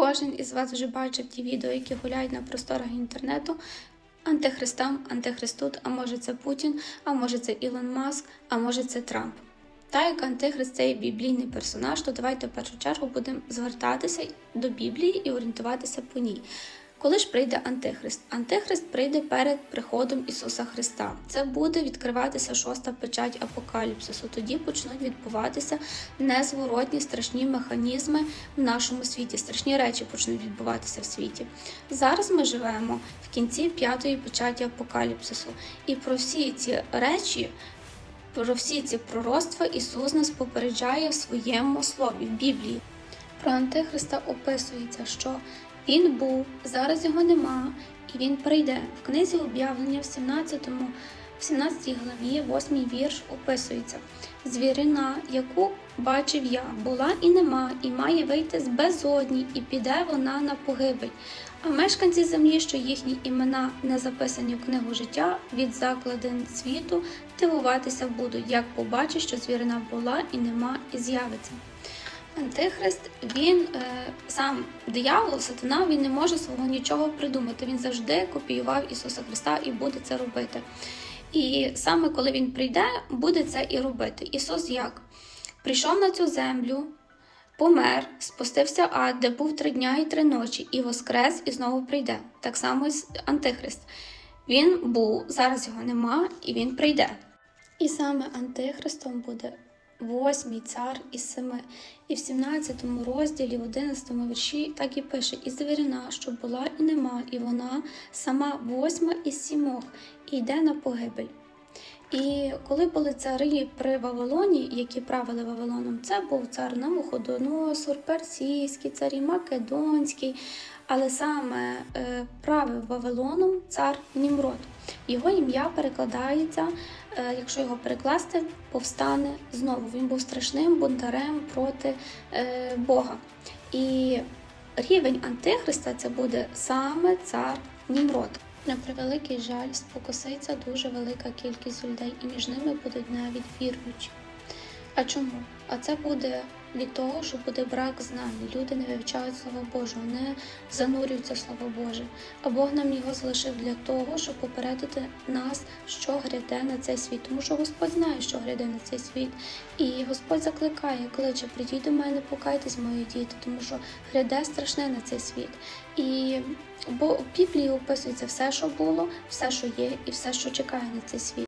Кожен із вас вже бачив ті відео, які гуляють на просторах інтернету. Антихристам, антихристут, а може це Путін, а може це Ілон Маск, а може це Трамп. Та як антихрист це є біблійний персонаж, то давайте в першу чергу будемо звертатися до Біблії і орієнтуватися по ній. Коли ж прийде Антихрист? Антихрист прийде перед приходом Ісуса Христа. Це буде відкриватися шоста печать апокаліпсису. Тоді почнуть відбуватися незворотні страшні механізми в нашому світі. Страшні речі почнуть відбуватися в світі. Зараз ми живемо в кінці п'ятої печаті апокаліпсису. І про всі ці речі. Про всі ці пророцтва Ісус нас попереджає в своєму слові в Біблії. Про Антихриста описується, що він був, зараз його нема, і він прийде. В книзі об'явлення в 17, в 17 главі, 8 вірш описується. Звірина, яку бачив я, була і нема, і має вийти з безодні, і піде вона на погибель. А мешканці землі, що їхні імена не записані в книгу життя від закладин світу, дивуватися будуть, як побачать, що звірина була і нема, і з'явиться. Антихрист, він е, сам диявол, сатана, він не може свого нічого придумати. Він завжди копіював Ісуса Христа і буде це робити. І саме коли він прийде, буде це і робити. Ісус як? Прийшов на цю землю, помер, спустився в ад, де був три дня і три ночі, і воскрес, і знову прийде. Так само і Антихрист. Він був, зараз його нема, і він прийде. І саме Антихристом буде восьмий цар із семи. І в 17 розділі, в 11 вірші, так і пише: І звірина, що була і нема, і вона сама восьма із сімох, і йде на погибель. І коли були цари при Вавилоні, які правили Вавилоном, це був цар Навуходоносор, персійський, царі Македонський, але саме е, правив Вавилоном цар Німрод. Його ім'я перекладається, е, якщо його перекласти, повстане знову. Він був страшним бунтарем проти е, Бога. І рівень Антихриста це буде саме цар Німрод. На превеликий жаль, спокуситься дуже велика кількість людей, і між ними будуть навіть віруючі. А чому? А це буде від того, що буде брак знань. Люди не вивчають Слово Божого, не занурюються в Слово Боже. А Бог нам його залишив для того, щоб попередити нас, що гряде на цей світ. Тому що Господь знає, що гряде на цей світ. І Господь закликає, кличе, прийдіть до мене, покайтесь, мої діти, тому що гряде страшне на цей світ. І бо в Біблії описується все, що було, все, що є, і все, що чекає на цей світ.